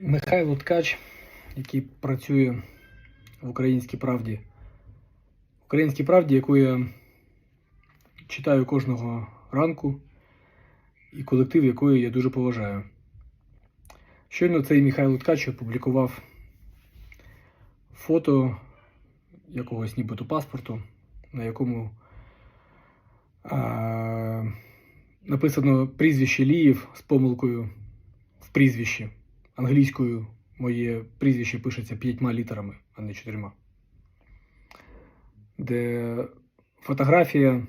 Михайло Ткач, який працює в Українській правді. В Українській правді, яку я читаю кожного ранку, і колектив якої я дуже поважаю. Щойно цей Михайло Ткач опублікував фото якогось нібито паспорту, на якому а, написано прізвище Ліїв з помилкою в прізвищі. Англійською моє прізвище пишеться п'ятьма літерами, а не чотирма. Де фотографія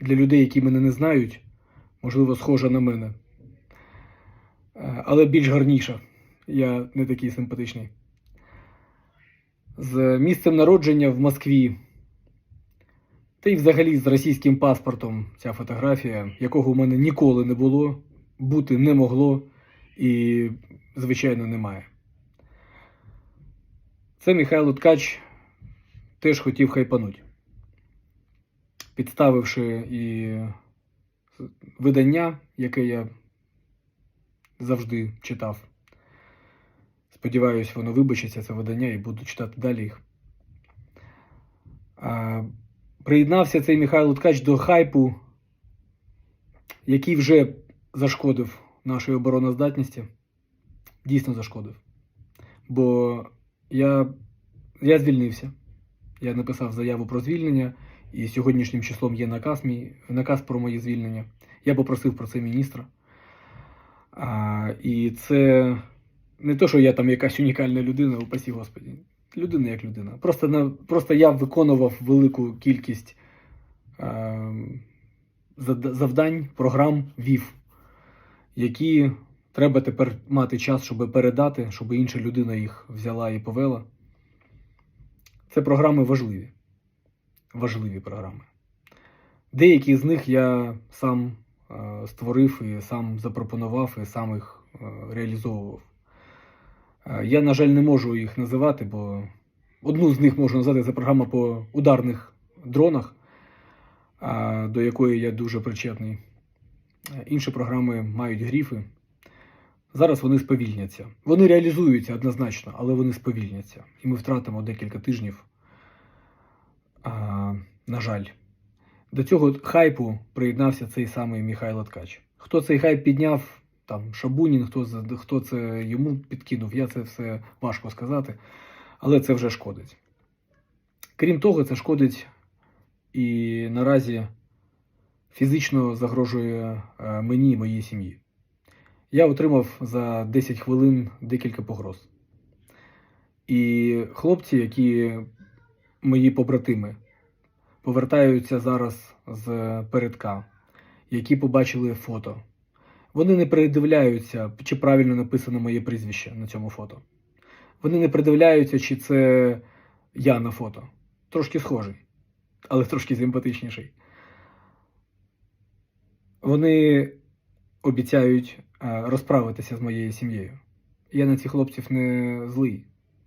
для людей, які мене не знають, можливо, схожа на мене. Е, Але більш гарніша. Я не такий симпатичний. З місцем народження в Москві. Та й взагалі з російським паспортом ця фотографія, якого у мене ніколи не було, бути не могло і, звичайно, немає. Це Михайло Ткач теж хотів хайпануть, підставивши і видання, яке я завжди читав. Сподіваюсь, воно вибачиться, це видання, і буду читати далі їх. Приєднався цей Михайло Ткач до хайпу, який вже зашкодив нашої обороноздатності. Дійсно зашкодив. Бо я, я звільнився. Я написав заяву про звільнення, і сьогоднішнім числом є наказ, мій, наказ про моє звільнення. Я попросив про це міністра. А, і це не то, що я там якась унікальна людина, упасі Господі. Людина як людина. Просто, на, просто я виконував велику кількість а, завдань, програм вів, які треба тепер мати час, щоб передати, щоб інша людина їх взяла і повела. Це програми важливі. Важливі програми. Деякі з них я сам е, створив і сам запропонував, і сам їх е, реалізовував. Е, Я, на жаль, не можу їх називати, бо одну з них можу назвати це програма по ударних дронах, а, до якої я дуже причетний. Е, Інші програми мають гріфи. Зараз вони сповільняться. Вони реалізуються однозначно, але вони сповільняться. І ми втратимо декілька тижнів. А, на жаль. До цього хайпу приєднався цей самий Михайло Ткач. Хто цей хайп підняв, там Шабунін, хто, хто це йому підкинув, я це все важко сказати, але це вже шкодить. Крім того, це шкодить і наразі фізично загрожує е, мені і моїй сім'ї. Я отримав за 10 хвилин декілька погроз. І хлопці, які мої побратими, повертаються зараз з передка, які побачили фото. Вони не придивляються, чи правильно написано моє прізвище на цьому фото. Вони не придивляються, чи це я на фото. Трошки схожий, але трошки симпатичніший. Вони обіцяють розправитися з моєю сім'єю. Я на цих хлопців не злий,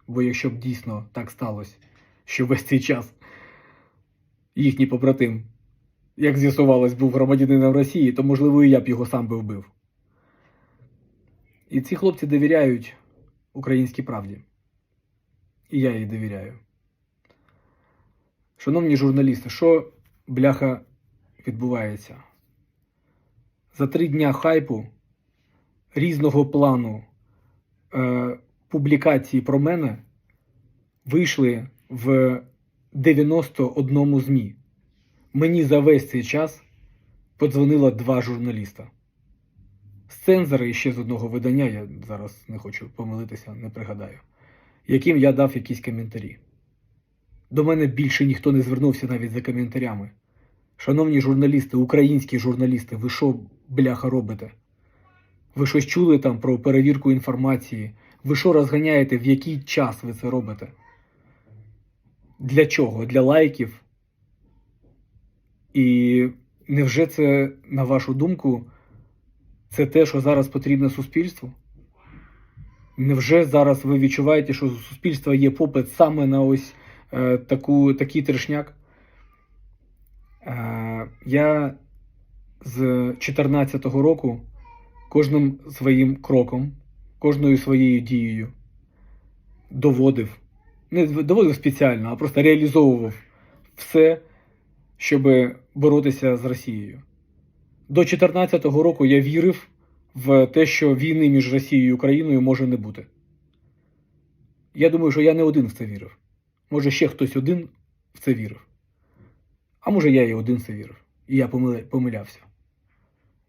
бо якщо б дійсно так сталося, що весь цей час їхній побратим, як з'ясувалось, був громадянином Росії, то можливо і я б його сам би вбив. І ці хлопці довіряють українській правді. І я їй довіряю. Шановні журналісти, що бляха відбувається? За три дня хайпу різного плану е, публікації про мене вийшли в 91 ЗМІ. Мені за весь цей час подзвонило два журналіста. З цензора і ще з одного видання, я зараз не хочу помилитися, не пригадаю, яким я дав якісь коментарі. До мене більше ніхто не звернувся навіть за коментарями. Шановні журналісти, українські журналісти, ви що, бляха, робите? Ви щось чули там про перевірку інформації? Ви що розганяєте, в який час ви це робите? Для чого? Для лайків? І невже це, на вашу думку, це те, що зараз потрібно суспільству? Невже зараз ви відчуваєте, що у суспільства є попит саме на ось е, таку, такий трешняк? Е, я з 2014 року кожним своїм кроком кожною своєю дією доводив, не доводив спеціально, а просто реалізовував все, щоб боротися з Росією. До 2014 року я вірив в те, що війни між Росією і Україною може не бути. Я думаю, що я не один в це вірив. Може, ще хтось один в це вірив. А може, я і один в це вірив. І я помилявся.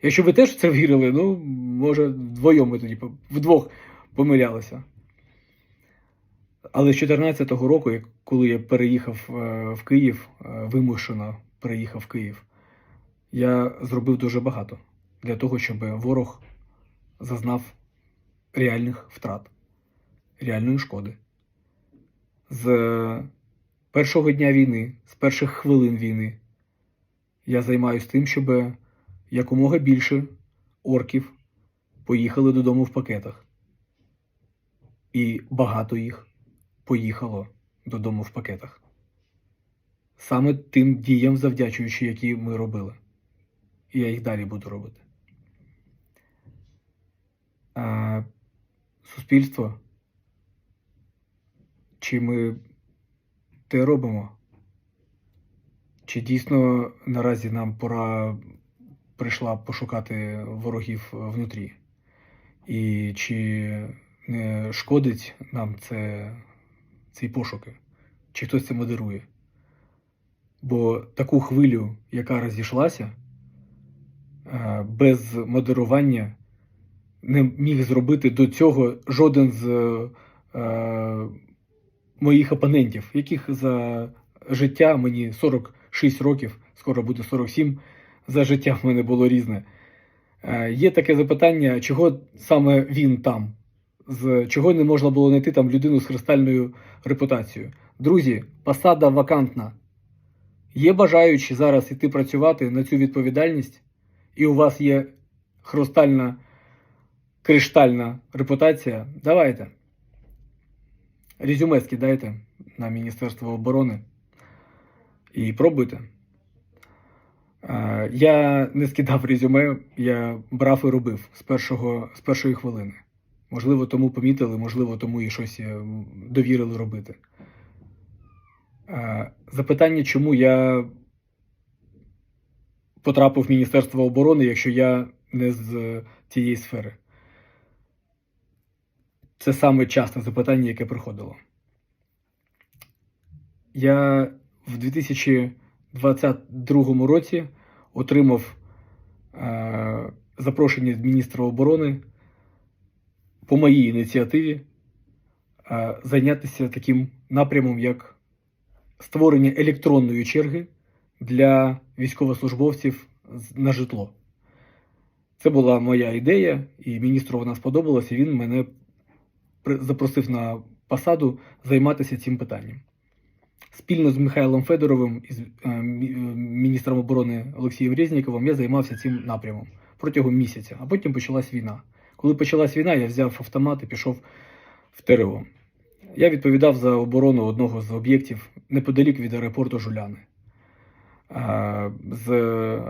Якщо ви теж в це вірили, ну, може, вдвоєм ми тоді вдвох помилялися. Але з 2014 року, коли я переїхав е, в Київ, е, вимушено переїхав в Київ, я зробив дуже багато для того, щоб ворог зазнав реальних втрат, реальної шкоди. З першого дня війни, з перших хвилин війни, я займаюся тим, щоб якомога більше орків поїхали додому в пакетах. І багато їх поїхало додому в пакетах. Саме тим діям, завдячуючи, які ми робили. І я їх далі буду робити. А, суспільство. Чи ми те робимо? Чи дійсно наразі нам пора прийшла пошукати ворогів внутрі? І чи не шкодить нам це, ці пошуки? Чи хтось це модерує? Бо таку хвилю, яка розійшлася, е, без модерування не міг зробити до цього жоден з е, моїх опонентів, яких за життя мені 46 років, скоро буде 47, за життя в мене було різне. Е, Є таке запитання, чого саме він там? З чого не можна було знайти там людину з хрустальною репутацією? Друзі, посада вакантна. Є бажаючі зараз іти працювати на цю відповідальність, і у вас є хрустальна, криштальна репутація. Давайте. Резюме скидайте на Міністерство оборони і пробуйте. Я не скидав резюме, я брав і робив з, першого, з першої хвилини. Можливо, тому помітили, можливо, тому і щось е, довірили робити. Запитання, чому я потрапив в Міністерство оборони, якщо я не з цієї сфери? Це саме часте запитання, яке приходило. Я в 2022 році отримав е, запрошення від міністра оборони по моїй ініціативі е, зайнятися таким напрямом, як створення електронної черги для військовослужбовців на житло. Це була моя ідея, і міністру вона сподобалася. Він мене запросив на посаду займатися цим питанням. Спільно з Михайлом Федоровим і з е, е, міністром оборони Олексієм Резніковим я займався цим напрямом протягом місяця, а потім почалась війна. Коли почалась війна, я взяв автомат і пішов в ТРО. Я відповідав за оборону одного з об'єктів неподалік від аеропорту Жуляни. З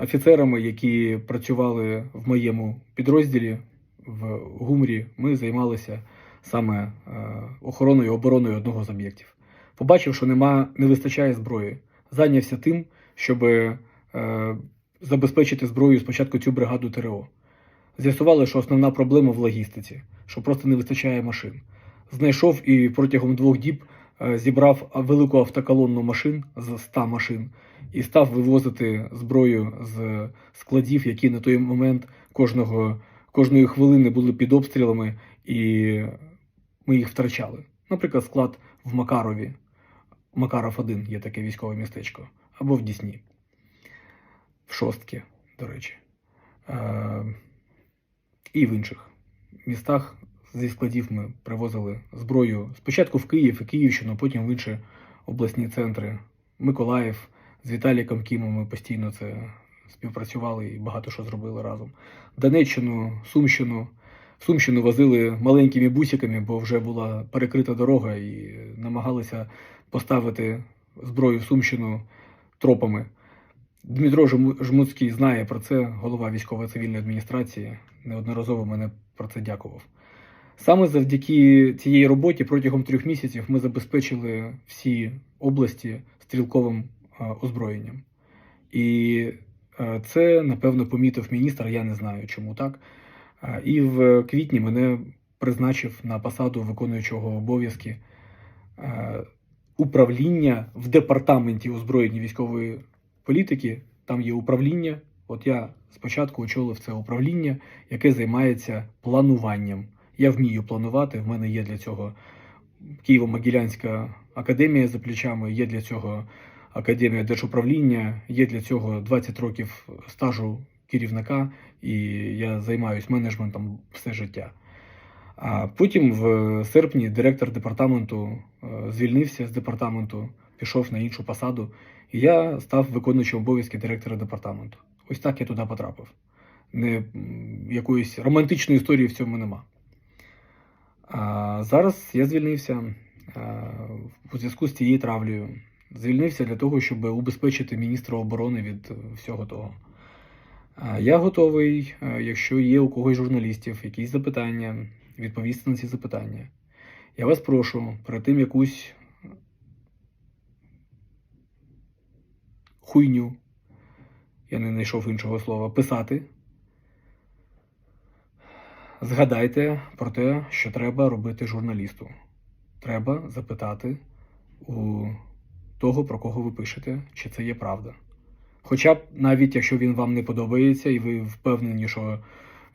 офіцерами, які працювали в моєму підрозділі в Гумрі, ми займалися саме е, охороною обороною одного з об'єктів. Побачив, що нема, не вистачає зброї. Зайнявся тим, щоб е, забезпечити зброю спочатку цю бригаду ТРО. З'ясували, що основна проблема в логістиці, що просто не вистачає машин. Знайшов і протягом двох діб е, зібрав велику автоколонну машин з 100 машин і став вивозити зброю з складів, які на той момент кожного, кожної хвилини були під обстрілами, і ми їх втрачали. Наприклад, склад в Макарові. Макаров 1 є таке військове містечко, або в Дісні. В Шостки, до речі. Е, і в інших містах зі складів ми привозили зброю спочатку в Київ і Київщину, потім в інші обласні центри. Миколаїв з Віталіком Кімом ми постійно це співпрацювали і багато що зробили разом. Донеччину, Сумщину. Сумщину возили маленькими бусиками, бо вже була перекрита дорога і намагалися поставити зброю в Сумщину тропами. Дмитро Жмуцький знає про це, голова військово-цивільної адміністрації, неодноразово мене про це дякував. Саме завдяки цієї роботі протягом трьох місяців ми забезпечили всі області стрілковим е, озброєнням. І е, це, напевно, помітив міністр, я не знаю, чому так. Е, І в квітні мене призначив на посаду виконуючого обов'язки управління в департаменті озброєння військової політики. Там є управління. От я спочатку очолив це управління, яке займається плануванням. Я вмію планувати. В мене є для цього Києво-Могилянська академія за плечами, є для цього академія держуправління, є для цього 20 років стажу керівника, і я займаюся менеджментом все життя. А потім в серпні директор департаменту е, звільнився з департаменту, пішов на іншу посаду, і я став виконуючим обов'язки директора департаменту. Ось так я туди потрапив. Не якоїсь романтичної історії в цьому нема. А зараз я звільнився у зв'язку з цією травлею. Звільнився для того, щоб убезпечити міністра оборони від е, всього того. Я готовий, е, якщо є у когось журналістів якісь запитання, відповісти на ці запитання. Я вас прошу перед тим якусь хуйню, я не знайшов іншого слова, писати. Згадайте про те, що треба робити журналісту. Треба запитати у того, про кого ви пишете, чи це є правда. Хоча б навіть якщо він вам не подобається, і ви впевнені, що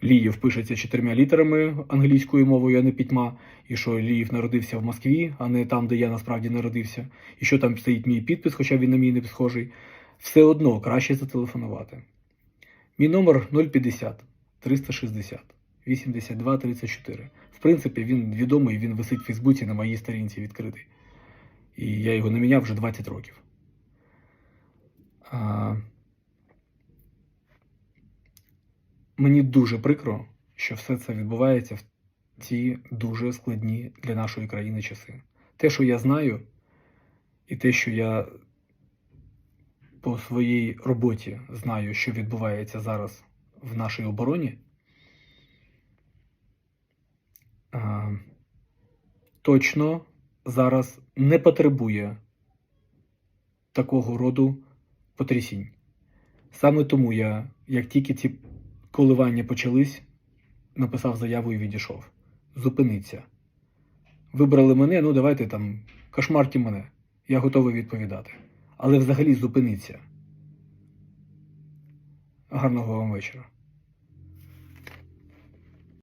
Ліїв пишеться чотирма літерами англійською мовою, а не п'ятьма, і що Ліїв народився в Москві, а не там, де я насправді народився, і що там стоїть мій підпис, хоча він на мій не схожий, все одно краще зателефонувати. Мій номер 050 360 82 34. В принципі, він відомий, він висить в Фейсбуці на моїй сторінці відкритий. І я його не міняв вже 20 років. А... Мені дуже прикро, що все це відбувається в ці дуже складні для нашої країни часи. Те, що я знаю, і те, що я по своїй роботі знаю, що відбувається зараз в нашій обороні, точно зараз не потребує такого роду потрясінь. Саме тому я, як тільки ці коливання почались, написав заяву і відійшов. Зупиниться. Вибрали мене, ну давайте там Кошмарки мене. Я готовий відповідати. Але взагалі зупиниться. Гарного вам вечора.